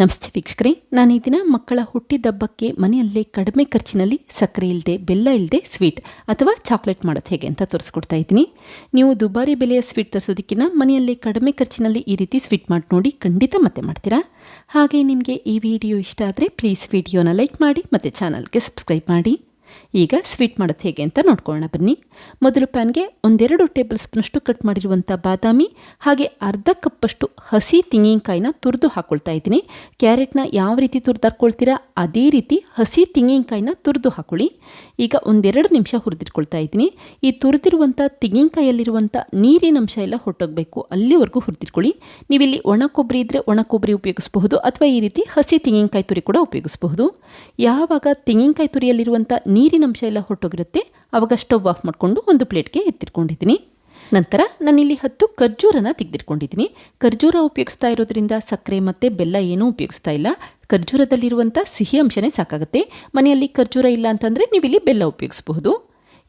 ನಮಸ್ತೆ ವೀಕ್ಷಕರೇ, ನಾನು ಈ ದಿನ ಮಕ್ಕಳ ಹುಟ್ಟಿದಬ್ಬಕ್ಕೆ ಮನೆಯಲ್ಲೇ ಕಡಿಮೆ ಖರ್ಚಿನಲ್ಲಿ ಸಕ್ಕರೆ ಇಲ್ಲದೆ ಬೆಲ್ಲ ಇಲ್ಲದೆ ಸ್ವೀಟ್ ಅಥವಾ ಚಾಕ್ಲೇಟ್ ಮಾಡೋದು ಹೇಗೆ ಅಂತ ತೋರಿಸ್ಕೊಡ್ತಾ ಇದ್ದೀನಿ. ನೀವು ದುಬಾರಿ ಬೆಲೆಯ ಸ್ವೀಟ್ ತರಿಸೋದಕ್ಕಿಂತ ಮನೆಯಲ್ಲೇ ಕಡಿಮೆ ಖರ್ಚಿನಲ್ಲಿ ಈ ರೀತಿ ಸ್ವೀಟ್ ಮಾಡಿ ನೋಡಿ ಖಂಡಿತ ಮತ್ತೆ ಮಾಡ್ತೀರಾ? ಹಾಗೆ ನಿಮಗೆ ಈ ವಿಡಿಯೋ ಇಷ್ಟ ಆದರೆ ಪ್ಲೀಸ್ ವಿಡಿಯೋನ ಲೈಕ್ ಮಾಡಿ ಮತ್ತು ಚಾನಲ್ಗೆ ಸಬ್ಸ್ಕ್ರೈಬ್ ಮಾಡಿ. ಈಗ ಸ್ವೀಟ್ ಮಾಡೋದು ಹೇಗೆ ಅಂತ ನೋಡ್ಕೊಳ್ಳೋಣ ಬನ್ನಿ. ಮೊದಲು ಪ್ಯಾನ್ಗೆ ಒಂದೆರಡು ಟೇಬಲ್ ಸ್ಪೂನಷ್ಟು ಕಟ್ ಮಾಡಿರುವಂಥ ಬಾದಾಮಿ, ಹಾಗೆ ಅರ್ಧ ಕಪ್ಪಷ್ಟು ಹಸಿ ತೆಂಗಿನಕಾಯಿನ ತುರಿದು ಹಾಕ್ಕೊಳ್ತಾ ಇದ್ದೀನಿ. ಕ್ಯಾರೆಟ್ನ ಯಾವ ರೀತಿ ತುರಿದು ಹಾಕ್ಕೊಳ್ತೀರಾ ಅದೇ ರೀತಿ ಹಸಿ ತೆಂಗಿನಕಾಯಿನ ತುರಿದು ಹಾಕೊಳ್ಳಿ. ಈಗ ಒಂದೆರಡು ನಿಮಿಷ ಹುರಿದಿಟ್ಕೊಳ್ತಾ ಇದ್ದೀನಿ. ಈ ತುರಿದಿರುವಂಥ ತೆಂಗಿನಕಾಯಲ್ಲಿರುವಂಥ ನೀರಿನ ಅಂಶ ಎಲ್ಲ ಹೊಟ್ಟೋಗಬೇಕು ಅಲ್ಲಿವರೆಗೂ ಹುರಿದಿಟ್ಕೊಳ್ಳಿ. ನೀವಿಲ್ಲಿ ಒಣ ಕೊಬ್ಬರಿ ಇದ್ದರೆ ಒಣ ಕೊಬ್ಬರಿ ಉಪಯೋಗಿಸಬಹುದು, ಅಥವಾ ಈ ರೀತಿ ಹಸಿ ತೆಂಗಿನಕಾಯಿ ತುರಿ ಕೂಡ ಉಪಯೋಗಿಸಬಹುದು. ಯಾವಾಗ ತೆಂಗಿನಕಾಯಿ ತುರಿಯಲ್ಲಿರುವಂಥ ನೀರಿನ ಅಂಶ ಎಲ್ಲ ಹೊಟ್ಟೋಗಿರುತ್ತೆ ಆವಾಗ ಸ್ಟವ್ ಆಫ್ ಮಾಡಿಕೊಂಡು ಒಂದು ಪ್ಲೇಟ್ಗೆ ಎತ್ತಿಟ್ಕೊಂಡಿದ್ದೀನಿ. ನಂತರ ನಾನಿಲ್ಲಿ ಹತ್ತು ಖರ್ಜೂರನ ತೆಗೆದಿಟ್ಕೊಂಡಿದ್ದೀನಿ. ಖರ್ಜೂರ ಉಪಯೋಗಿಸ್ತಾ ಇರೋದ್ರಿಂದ ಸಕ್ಕರೆ ಮತ್ತು ಬೆಲ್ಲ ಏನೂ ಉಪಯೋಗಿಸ್ತಾ ಇಲ್ಲ. ಖರ್ಜೂರದಲ್ಲಿರುವಂಥ ಸಿಹಿ ಅಂಶನೇ ಸಾಕಾಗುತ್ತೆ. ಮನೆಯಲ್ಲಿ ಖರ್ಜೂರ ಇಲ್ಲ ಅಂತಂದರೆ ನೀವಿಲ್ಲಿ ಬೆಲ್ಲ ಉಪಯೋಗಿಸಬಹುದು.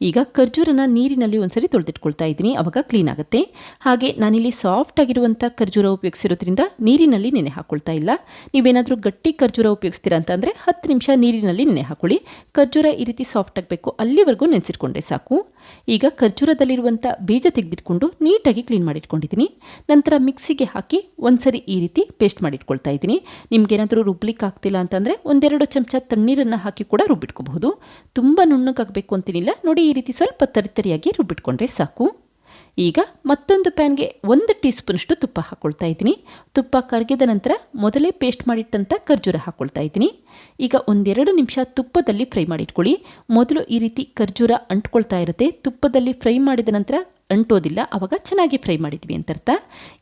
ಈಗ ಖರ್ಜೂರನ ನೀರಿನಲ್ಲಿ ಒಂದ್ಸರಿ ತೊಳೆದಿಟ್ಕೊಳ್ತಾ ಇದ್ದೀನಿ. ಅವಾಗ ಕ್ಲೀನ್ ಆಗುತ್ತೆ. ಹಾಗೆ ನಾನಿಲ್ಲಿ ಸಾಫ್ಟ್ ಆಗಿರುವಂಥ ಖರ್ಜೂರ ಉಪಯೋಗಿಸಿರೋದ್ರಿಂದ ನೀರಿನಲ್ಲಿ ನೆನೆ ಹಾಕೊಳ್ತಾ ಇಲ್ಲ. ನೀವೇನಾದರೂ ಗಟ್ಟಿ ಖರ್ಜೂರ ಉಪಯೋಗಿಸ್ತೀರಾ ಅಂತಂದರೆ ಹತ್ತು ನಿಮಿಷ ನೀರಿನಲ್ಲಿ ನೆನೆ ಹಾಕೊಳ್ಳಿ. ಖರ್ಜೂರ ಈ ರೀತಿ ಸಾಫ್ಟ್ ಆಗಬೇಕು. ಅಲ್ಲಿವರೆಗೂ ನೆನೆಸಿಟ್ಕೊಂಡ್ರೆ ಸಾಕು. ಈಗ ಖರ್ಜೂರದಲ್ಲಿರುವಂಥ ಬೀಜ ತೆಗೆದಿಟ್ಕೊಂಡು ನೀಟಾಗಿ ಕ್ಲೀನ್ ಮಾಡಿಟ್ಕೊಂಡಿದ್ದೀನಿ. ನಂತರ ಮಿಕ್ಸಿಗೆ ಹಾಕಿ ಒಂದ್ಸರಿ ಈ ರೀತಿ ಪೇಸ್ಟ್ ಮಾಡಿಟ್ಕೊಳ್ತಾ ಇದ್ದೀನಿ. ನಿಮಗೇನಾದರೂ ರುಬ್ಲಿಕ್ಕೆ ಆಗ್ತಿಲ್ಲ ಅಂತಂದರೆ ಒಂದೆರಡು ಚಮಚ ತಣ್ಣೀರನ್ನು ಹಾಕಿ ಕೂಡ ರುಬ್ಬಿಟ್ಕೋಬಹುದು. ತುಂಬ ನುಣ್ಣಗಾಗಬೇಕು ಅಂತೇನಿಲ್ಲ. ನೋಡಿ ಈ ರೀತಿ ಸ್ವಲ್ಪ ತರಿತರಿಯಾಗಿ ರುಬ್ಬಿಟ್ಕೊಂಡ್ರೆ ಸಾಕು. ಈಗ ಮತ್ತೊಂದು ಪ್ಯಾನ್ಗೆ ಒಂದು ಟೀ ಸ್ಪೂನಷ್ಟು ತುಪ್ಪ ಹಾಕ್ಕೊಳ್ತಾ ಇದ್ದೀನಿ. ತುಪ್ಪ ಕರಗಿದ ನಂತರ ಮೊದಲೇ ಪೇಸ್ಟ್ ಮಾಡಿಟ್ಟಂಥ ಖರ್ಜೂರ ಹಾಕ್ಕೊಳ್ತಾ ಇದ್ದೀನಿ. ಈಗ ಒಂದೆರಡು ನಿಮಿಷ ತುಪ್ಪದಲ್ಲಿ ಫ್ರೈ ಮಾಡಿಟ್ಕೊಳ್ಳಿ. ಮೊದಲು ಈ ರೀತಿ ಖರ್ಜೂರ ಅಂಟ್ಕೊಳ್ತಾ ಇರುತ್ತೆ. ತುಪ್ಪದಲ್ಲಿ ಫ್ರೈ ಮಾಡಿದ ನಂತರ ಅಂಟೋದಿಲ್ಲ ಆವಾಗ ಚೆನ್ನಾಗಿ ಫ್ರೈ ಮಾಡಿದ್ವಿ ಅಂತ ಅರ್ಥ.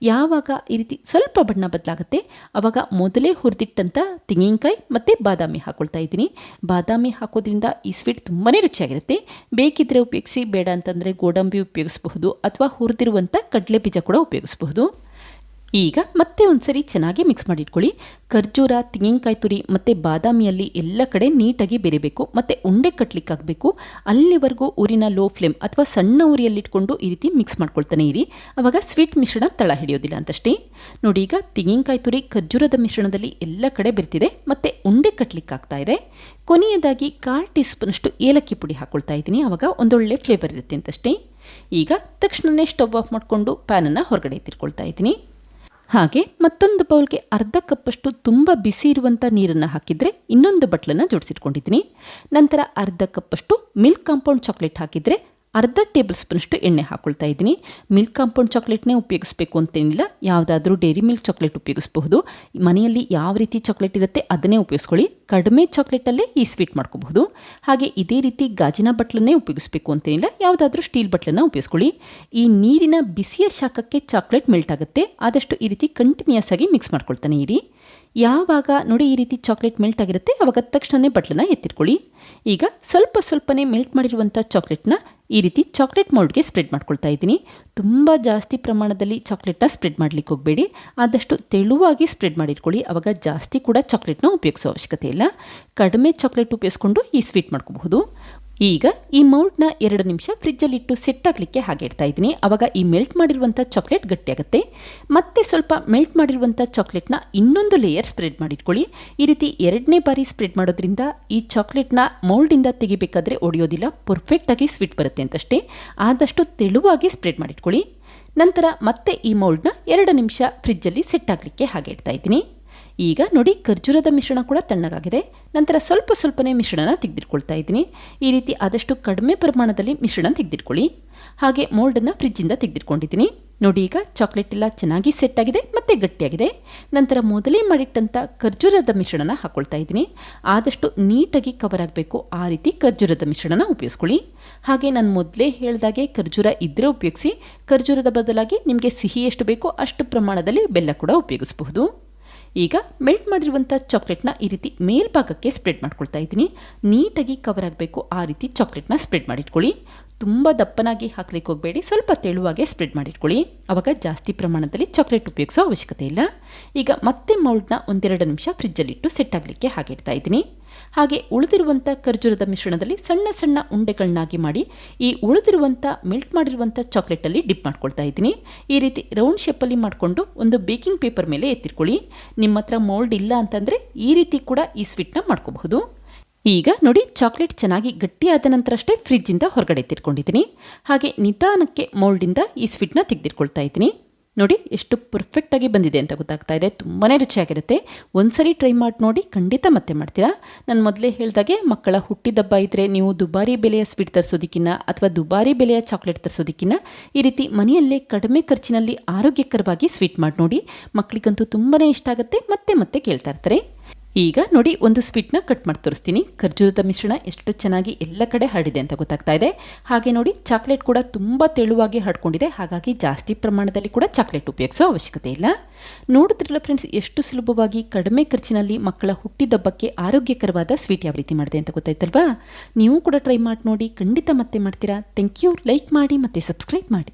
ಯಾವಾಗ ಈ ರೀತಿ ಸ್ವಲ್ಪ ಬಣ್ಣ ಬದಲಾಗುತ್ತೆ ಆವಾಗ ಮೊದಲೇ ಹುರಿದಿಟ್ಟಂಥ ತೆಂಗಿನಕಾಯಿ ಮತ್ತು ಬಾದಾಮಿ ಹಾಕ್ಕೊಳ್ತಾ ಇದ್ದೀನಿ. ಬಾದಾಮಿ ಹಾಕೋದ್ರಿಂದ ಈ ಸ್ವೀಟ್ ತುಂಬಾ ರುಚಿಯಾಗಿರುತ್ತೆ. ಬೇಕಿದ್ದರೆ ಉಪಯೋಗಿಸಿ, ಬೇಡ ಅಂತಂದರೆ ಗೋಡಂಬಿ ಉಪಯೋಗಿಸಬಹುದು ಅಥವಾ ಹುರಿದಿರುವಂಥ ಕಡಲೆ ಬೀಜ ಕೂಡ ಉಪಯೋಗಿಸಬಹುದು. ಈಗ ಮತ್ತೆ ಒಂದ್ಸರಿ ಚೆನ್ನಾಗಿ ಮಿಕ್ಸ್ ಮಾಡಿಟ್ಕೊಳ್ಳಿ. ಖರ್ಜೂರ, ತೆಂಗಿನಕಾಯಿ ತುರಿ ಮತ್ತು ಬಾದಾಮಿಯಲ್ಲಿ ಎಲ್ಲ ಕಡೆ ನೀಟಾಗಿ ಬೆರಿಬೇಕು. ಮತ್ತು ಉಂಡೆ ಕಟ್ಟಲಿಕ್ಕಾಗಬೇಕು ಅಲ್ಲಿವರೆಗೂ ಊರಿನ ಲೋ ಫ್ಲೇಮ್ ಅಥವಾ ಸಣ್ಣ ಉರಿಯಲ್ಲಿಟ್ಕೊಂಡು ಈ ರೀತಿ ಮಿಕ್ಸ್ ಮಾಡ್ಕೊಳ್ತಾನೆ ಇರಿ. ಆವಾಗ ಸ್ವೀಟ್ ಮಿಶ್ರಣ ತಳ ಹಿಡಿಯೋದಿಲ್ಲ ಅಂತಷ್ಟೇ. ನೋಡಿ ಈಗ ತೆಂಗಿನಕಾಯಿ ತುರಿ ಖರ್ಜೂರದ ಮಿಶ್ರಣದಲ್ಲಿ ಎಲ್ಲ ಕಡೆ ಬೆರ್ತಿದೆ. ಮತ್ತು ಉಂಡೆ ಕಟ್ಲಿಕ್ಕಾಗ್ತಾ ಇದೆ. ಕೊನೆಯದಾಗಿ ಕಾಲು ಟೀ ಸ್ಪೂನಷ್ಟು ಏಲಕ್ಕಿ ಪುಡಿ ಹಾಕ್ಕೊಳ್ತಾ ಇದ್ದೀನಿ. ಆವಾಗ ಒಂದೊಳ್ಳೆ ಫ್ಲೇವರ್ ಇರುತ್ತೆ ಅಂತಷ್ಟೇ. ಈಗ ತಕ್ಷಣವೇ ಸ್ಟವ್ ಆಫ್ ಮಾಡಿಕೊಂಡು ಪ್ಯಾನನ್ನು ಹೊರಗಡೆ ತಿರ್ಕೊಳ್ತಾ ಇದ್ದೀನಿ. ಹಾಗೆ ಮತ್ತೊಂದು ಬೌಲ್ಗೆ ಅರ್ಧ ಕಪ್ಪಷ್ಟು ತುಂಬ ಬಿಸಿ ಇರುವಂಥ ನೀರನ್ನು ಹಾಕಿದರೆ ಇನ್ನೊಂದು ಬಟ್ಲನ್ನು ಜೋಡಿಸಿಟ್ಕೊಂಡಿದ್ದೀನಿ. ನಂತರ ಅರ್ಧ ಕಪ್ಪಷ್ಟು ಮಿಲ್ಕ್ ಕಾಂಪೌಂಡ್ ಚಾಕ್ಲೇಟ್ ಹಾಕಿದರೆ ಅರ್ಧ ಟೇಬಲ್ ಸ್ಪೂನಷ್ಟು ಎಣ್ಣೆ ಹಾಕ್ಕೊಳ್ತಾ ಇದ್ದೀನಿ. ಮಿಲ್ಕ್ ಕಾಂಪೌಂಡ್ ಚಾಕ್ಲೇಟ್ನೇ ಉಪಯೋಗಿಸಬೇಕು ಅಂತೇನಿಲ್ಲ. ಯಾವುದಾದ್ರೂ ಡೈರಿ ಮಿಲ್ಕ್ ಚಾಕ್ಲೇಟ್ ಉಪಯೋಗಿಸಬಹುದು. ಮನೆಯಲ್ಲಿ ಯಾವ ರೀತಿ ಚಾಕ್ಲೇಟ್ ಇರುತ್ತೆ ಅದನ್ನೇ ಉಪಯೋಗಿಸ್ಕೊಳ್ಳಿ. ಕಡಿಮೆ ಚಾಕ್ಲೇಟಲ್ಲೇ ಈ ಸ್ವೀಟ್ ಮಾಡ್ಕೋಬಹುದು. ಹಾಗೆ ಇದೇ ರೀತಿ ಗಾಜಿನ ಬಟ್ಲನ್ನೇ ಉಪಯೋಗಿಸಬೇಕು ಅಂತೇನಿಲ್ಲ. ಯಾವುದಾದ್ರೂ ಸ್ಟೀಲ್ ಬಟ್ಲನ್ನು ಉಪಯೋಗಿಸ್ಕೊಳ್ಳಿ. ಈ ನೀರಿನ ಬಿಸಿಯ ಶಾಖಕ್ಕೆ ಚಾಕ್ಲೇಟ್ ಮೆಲ್ಟ್ ಆಗುತ್ತೆ. ಆದಷ್ಟು ಈ ರೀತಿ ಕಂಟಿನ್ಯೂಸ್ ಆಗಿ ಮಿಕ್ಸ್ ಮಾಡ್ಕೊಳ್ತಾನೆ ಇರಿ. ಯಾವಾಗ ನೋಡಿ ಈ ರೀತಿ ಚಾಕ್ಲೇಟ್ ಮೆಲ್ಟ್ ಆಗಿರುತ್ತೆ, ಅವಾಗ ತಕ್ಷಣವೇ ಬಟ್ಲನ್ನ ಎತ್ತಿಟ್ಕೊಳ್ಳಿ. ಈಗ ಸ್ವಲ್ಪ ಸ್ವಲ್ಪನೇ ಮೆಲ್ಟ್ ಮಾಡಿರುವಂಥ ಚಾಕ್ಲೇಟ್ನ ಈ ರೀತಿ ಚಾಕ್ಲೇಟ್ ಮೌಲ್ಡ್ಗೆ ಸ್ಪ್ರೆಡ್ ಮಾಡ್ಕೊಳ್ತಾ ಇದ್ದೀನಿ. ತುಂಬ ಜಾಸ್ತಿ ಪ್ರಮಾಣದಲ್ಲಿ ಚಾಕ್ಲೇಟ್ನ ಸ್ಪ್ರೆಡ್ ಮಾಡಲಿಕ್ಕೆ ಹೋಗಬೇಡಿ. ಆದಷ್ಟು ತೆಳುವಾಗಿ ಸ್ಪ್ರೆಡ್ ಮಾಡಿಟ್ಕೊಳ್ಳಿ. ಆವಾಗ ಜಾಸ್ತಿ ಕೂಡ ಚಾಕ್ಲೇಟ್ನ ಉಪಯೋಗಿಸೋ ಅವಶ್ಯಕತೆ ಇಲ್ಲ. ಕಡಿಮೆ ಚಾಕ್ಲೇಟ್ ಉಪಯೋಗಿಸ್ಕೊಂಡು ಈ ಸ್ವೀಟ್ ಮಾಡ್ಕೋಬಹುದು. ಈಗ ಈ ಮೌಲ್ಟ್ನ ಎರಡು ನಿಮಿಷ ಫ್ರಿಜ್ಜಲ್ಲಿಟ್ಟು ಸೆಟ್ ಆಗಲಿಕ್ಕೆ ಹಾಗೆ ಇಡ್ತಾ ಇದ್ದೀನಿ. ಆವಾಗ ಈ ಮೆಲ್ಟ್ ಮಾಡಿರುವಂಥ ಚಾಕ್ಲೇಟ್ ಗಟ್ಟಿಯಾಗುತ್ತೆ. ಮತ್ತೆ ಸ್ವಲ್ಪ ಮೆಲ್ಟ್ ಮಾಡಿರುವಂಥ ಚಾಕ್ಲೇಟ್ನ ಇನ್ನೊಂದು ಲೇಯರ್ ಸ್ಪ್ರೆಡ್ ಮಾಡಿಟ್ಕೊಳ್ಳಿ. ಈ ರೀತಿ ಎರಡನೇ ಬಾರಿ ಸ್ಪ್ರೆಡ್ ಮಾಡೋದ್ರಿಂದ ಈ ಚಾಕ್ಲೇಟ್ನ ಮೌಲ್ಡಿಂದ ತೆಗಿಬೇಕಾದ್ರೆ ಒಡೆಯೋದಿಲ್ಲ. ಪರ್ಫೆಕ್ಟಾಗಿ ಸ್ವೀಟ್ ಬರುತ್ತೆ ಅಂತಷ್ಟೇ. ಆದಷ್ಟು ತೆಳುವಾಗಿ ಸ್ಪ್ರೆಡ್ ಮಾಡಿಟ್ಕೊಳ್ಳಿ. ನಂತರ ಮತ್ತೆ ಈ ಮೌಲ್ಡ್ನ ಎರಡು ನಿಮಿಷ ಫ್ರಿಜ್ಜಲ್ಲಿ ಸೆಟ್ ಆಗಲಿಕ್ಕೆ ಹಾಗೆ ಇಡ್ತಾ ಇದ್ದೀನಿ. ಈಗ ನೋಡಿ ಖರ್ಜೂರದ ಮಿಶ್ರಣ ಕೂಡ ತಣ್ಣಗಾಗಿದೆ. ನಂತರ ಸ್ವಲ್ಪ ಸ್ವಲ್ಪನೇ ಮಿಶ್ರಣನ ತೆಗೆದಿಟ್ಕೊಳ್ತಾ ಇದ್ದೀನಿ. ಈ ರೀತಿ ಆದಷ್ಟು ಕಡಿಮೆ ಪ್ರಮಾಣದಲ್ಲಿ ಮಿಶ್ರಣ ತೆಗೆದಿಟ್ಕೊಳ್ಳಿ. ಹಾಗೆ ಮೋಲ್ಡನ್ನು ಫ್ರಿಜ್ಜಿಂದ ತೆಗೆದಿಟ್ಕೊಂಡಿದ್ದೀನಿ. ನೋಡಿ ಈಗ ಚಾಕ್ಲೇಟ್ ಎಲ್ಲ ಚೆನ್ನಾಗಿ ಸೆಟ್ ಆಗಿದೆ ಮತ್ತು ಗಟ್ಟಿಯಾಗಿದೆ. ನಂತರ ಮೊದಲೇ ಮಾಡಿಟ್ಟಂಥ ಖರ್ಜೂರದ ಮಿಶ್ರಣನ ಹಾಕ್ಕೊಳ್ತಾ ಇದ್ದೀನಿ. ಆದಷ್ಟು ನೀಟಾಗಿ ಕವರ್ ಆಗಬೇಕು ಆ ರೀತಿ ಖರ್ಜೂರದ ಮಿಶ್ರಣನ ಉಪಯೋಗಿಸ್ಕೊಳ್ಳಿ. ಹಾಗೆ ನಾನು ಮೊದಲೇ ಹೇಳಿದಾಗೆ ಖರ್ಜೂರ ಇದ್ದರೆ ಉಪಯೋಗಿಸಿ, ಖರ್ಜೂರದ ಬದಲಾಗಿ ನಿಮಗೆ ಸಿಹಿ ಎಷ್ಟು ಬೇಕೋ ಅಷ್ಟು ಪ್ರಮಾಣದಲ್ಲಿ ಬೆಲ್ಲ ಕೂಡ ಉಪಯೋಗಿಸಬಹುದು. ಈಗ ಮೆಲ್ಟ್ ಮಾಡಿರುವಂಥ ಚಾಕ್ಲೇಟ್ನ ಈ ರೀತಿ ಮೇಲ್ಭಾಗಕ್ಕೆ ಸ್ಪ್ರೆಡ್ ಮಾಡ್ಕೊಳ್ತಾ ಇದ್ದೀನಿ. ನೀಟಾಗಿ ಕವರ್ ಆಗಬೇಕು, ಆ ರೀತಿ ಚಾಕ್ಲೇಟ್ನ ಸ್ಪ್ರೆಡ್ ಮಾಡಿಟ್ಕೊಳ್ಳಿ. ತುಂಬ ದಪ್ಪನಾಗಿ ಹಾಕ್ಲಿಕ್ಕೆ ಹೋಗಬೇಡಿ, ಸ್ವಲ್ಪ ತೆಳುವಾಗೆ ಸ್ಪ್ರೆಡ್ ಮಾಡಿಟ್ಕೊಳ್ಳಿ. ಆವಾಗ ಜಾಸ್ತಿ ಪ್ರಮಾಣದಲ್ಲಿ ಚಾಕ್ಲೇಟ್ ಉಪಯೋಗಿಸೋ ಅವಶ್ಯಕತೆ ಇಲ್ಲ. ಈಗ ಮತ್ತೆ ಮೌಲ್ಡ್ನ ಒಂದೆರಡು ನಿಮಿಷ ಫ್ರಿಜ್ಜಲ್ಲಿಟ್ಟು ಸೆಟ್ ಆಗಲಿಕ್ಕೆ ಹಾಗೆ ಇಡ್ತಾ ಇದ್ದೀನಿ. ಹಾಗೆ ಉಳಿದಿರುವಂಥ ಖರ್ಜೂರದ ಮಿಶ್ರಣದಲ್ಲಿ ಸಣ್ಣ ಸಣ್ಣ ಉಂಡೆಗಳನ್ನಾಗಿ ಮಾಡಿ ಈ ಉಳಿದಿರುವಂಥ ಮೆಲ್ಟ್ ಮಾಡಿರುವಂಥ ಚಾಕ್ಲೇಟಲ್ಲಿ ಡಿಪ್ ಮಾಡ್ಕೊಳ್ತಾ ಇದ್ದೀನಿ. ಈ ರೀತಿ ರೌಂಡ್ ಶೇಪಲ್ಲಿ ಮಾಡಿಕೊಂಡು ಒಂದು ಬೇಕಿಂಗ್ ಪೇಪರ್ ಮೇಲೆ ಎತ್ತಿರ್ಕೊಳ್ಳಿ ನಿಮ್ಮ ಹತ್ರ ಮೋಲ್ಡ್ ಇಲ್ಲ ಅಂತಂದರೆ ಈ ರೀತಿ ಕೂಡ ಈ ಸ್ವೀಟ್ನ ಮಾಡ್ಕೋಬಹುದು. ಈಗ ನೋಡಿ ಚಾಕ್ಲೇಟ್ ಚೆನ್ನಾಗಿ ಗಟ್ಟಿಯಾದ ನಂತರ ಅಷ್ಟೇ ಫ್ರಿಜ್ಜಿಂದ ಹೊರಗಡೆ ಎತ್ತಿಟ್ಕೊಂಡಿದ್ದೀನಿ. ಹಾಗೆ ನಿಧಾನಕ್ಕೆ ಮೋಲ್ಡಿಂದ ಈ ಸ್ವೀಟ್ನ ತೆಗೆದಿಟ್ಕೊಳ್ತಾ ಇದ್ದೀನಿ. ನೋಡಿ ಎಷ್ಟು ಪರ್ಫೆಕ್ಟಾಗಿ ಬಂದಿದೆ ಅಂತ ಗೊತ್ತಾಗ್ತಾ ಇದೆ. ತುಂಬಾ ರುಚಿಯಾಗಿರುತ್ತೆ. ಒಂದ್ಸರಿ ಟ್ರೈ ಮಾಡಿ ನೋಡಿ ಖಂಡಿತ ಮತ್ತೆ ಮಾಡ್ತೀರಾ? ನಾನು ಮೊದಲೇ ಹೇಳಿದಾಗೆ ಮಕ್ಕಳ ಹುಟ್ಟಿದಬ್ಬ ಇದ್ದರೆ ನೀವು ದುಬಾರಿ ಬೆಲೆಯ ಸ್ವೀಟ್ ತರಿಸೋದಕ್ಕಿಂತ ಅಥವಾ ದುಬಾರಿ ಬೆಲೆಯ ಚಾಕ್ಲೇಟ್ ತರಿಸೋದಕ್ಕಿಂತ ಈ ರೀತಿ ಮನೆಯಲ್ಲೇ ಕಡಿಮೆ ಖರ್ಚಿನಲ್ಲಿ ಆರೋಗ್ಯಕರವಾಗಿ ಸ್ವೀಟ್ ಮಾಡಿ ನೋಡಿ ಮಕ್ಕಳಿಗಂತೂ ತುಂಬಾ ಇಷ್ಟ ಆಗುತ್ತೆ. ಮತ್ತೆ ಮತ್ತೆ ಕೇಳ್ತಾ ಇರ್ತಾರೆ. ಈಗ ನೋಡಿ ಒಂದು ಸ್ವೀಟ್ನ ಕಟ್ ಮಾಡಿ ತೋರಿಸ್ತೀನಿ ಖರ್ಜೂರದ ಮಿಶ್ರಣ ಎಷ್ಟು ಚೆನ್ನಾಗಿ ಎಲ್ಲ ಕಡೆ ಹರಡಿದೆ ಅಂತ ಗೊತ್ತಾಗ್ತಾ ಇದೆ. ಹಾಗೆ ನೋಡಿ ಚಾಕ್ಲೇಟ್ ಕೂಡ ತುಂಬ ತೆಳುವಾಗಿ ಹರಡ್ಕೊಂಡಿದೆ ಹಾಗಾಗಿ ಜಾಸ್ತಿ ಪ್ರಮಾಣದಲ್ಲಿ ಕೂಡ ಚಾಕ್ಲೇಟ್ ಉಪಯೋಗಿಸೋ ಅವಶ್ಯಕತೆ ಇಲ್ಲ. ನೋಡಿದ್ರಲ್ಲ ಫ್ರೆಂಡ್ಸ್ ಎಷ್ಟು ಸುಲಭವಾಗಿ ಕಡಿಮೆ ಖರ್ಚಿನಲ್ಲಿ ಮಕ್ಕಳ ಹುಟ್ಟಿದಬ್ಬಕ್ಕೆ ಆರೋಗ್ಯಕರವಾದ ಸ್ವೀಟ್ ಯಾವ ರೀತಿ ಮಾಡಿದೆ ಅಂತ ಗೊತ್ತಾಯ್ತಲ್ವಾ? ನೀವು ಕೂಡ ಟ್ರೈ ಮಾಡಿ ನೋಡಿ, ಖಂಡಿತ ಮತ್ತೆ ಮಾಡ್ತೀರಾ. ಥ್ಯಾಂಕ್ ಯು ಲೈಕ್ ಮಾಡಿ ಮತ್ತು ಸಬ್ಸ್ಕ್ರೈಬ್ ಮಾಡಿ.